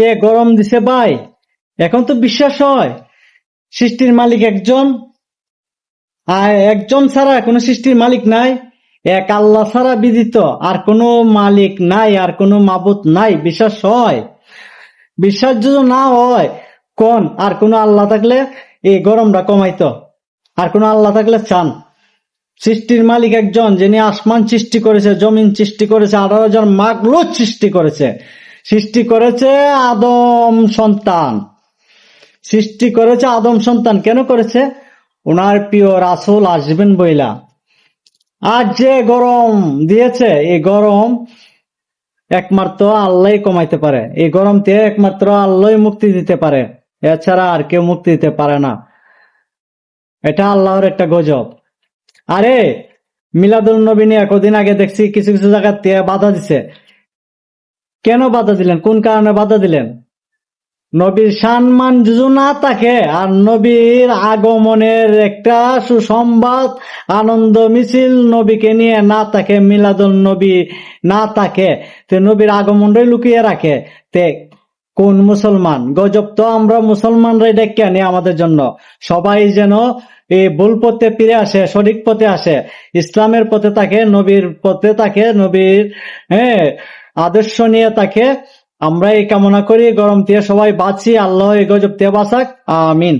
যে গরম দিছে ভাই, এখন তো বিশ্বাস হয়, সৃষ্টির মালিক একজন, আর একজন ছাড়া কোনো সৃষ্টির মালিক নাই, এক আল্লাহ ছাড়া বিদিত, আর কোনো মালিক নাই, আর কোনো মাবুত নাই, বিশ্বাস হয়। বিশ্বাস যদি না হয়, কোন? আর কোনো আল্লাহ থাকলে এই গরমটা কমাইতো, আর কোনো আল্লাহ থাকলে চান। সৃষ্টির মালিক একজন, যিনি আসমান সৃষ্টি করেছে, জমিন সৃষ্টি করেছে, আঠারো হাজার মাগলুত সৃষ্টি করেছে। সৃষ্টি করেছে আদম সন্তান। সৃষ্টি করেছে আদম সন্তান। কেন করেছে? ওনার প্রিয় রাসুল আসবেন বইলা। আর যে গরম দিয়েছে, এই গরম একমাত্র আল্লাহ কমাইতে পারে। এই গরম থেকে একমাত্র আল্লাহ মুক্তি দিতে পারে। এছাড়া আর কেউ মুক্তি দিতে পারে না। এটা আল্লাহর একটা গজব। আরে মিলাদুল নবী নিয়ে কদিন আগে দেখছি, কিছু কিছু জায়গা থেকে বাধা দিছে। কেন বাধা দিলেন? কোন কারণে বাধা দিলেন? নবীর সম্মান যোজনা থাকে আর নবীর আগমনের একটা সুসংবাদ, আনন্দ, মিছিল নবীকে নিয়ে, না থাকে মিলাদুল নবী, না থাকে তে নবীর আগমনটাই লুকিয়ে রাখে। তে কোন মুসলমান? গজব তো আমরা মুসলমানরাই ডেকে আনি আমাদের জন্য। সবাই যেন এই ভুল পথে ফিরে আসে, সঠিক পথে আসে। ইসলামের পথে থাকে নবীর পথে থাকে নবীর হ্যাঁ আদর্শ নিয়ে তাকে আমরা এই কামনা করি। গরম দিয়ে সবাই বাঁচি আল্লাহ এই গজব দিয়ে বাঁচাক। আমিন।